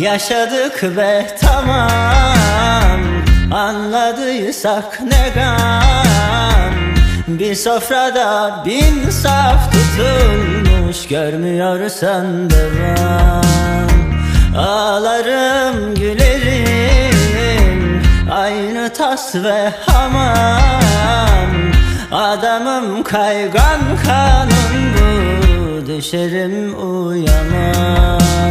Yaşadık ve tamam Anladıysak ne gam. Bir sofrada bin saf tutulmuş Görmüyorsan devam. Ağlarım gülerim Aynı tas ve hamam. Adamım kaygan kanım bu Düşerim uyamam.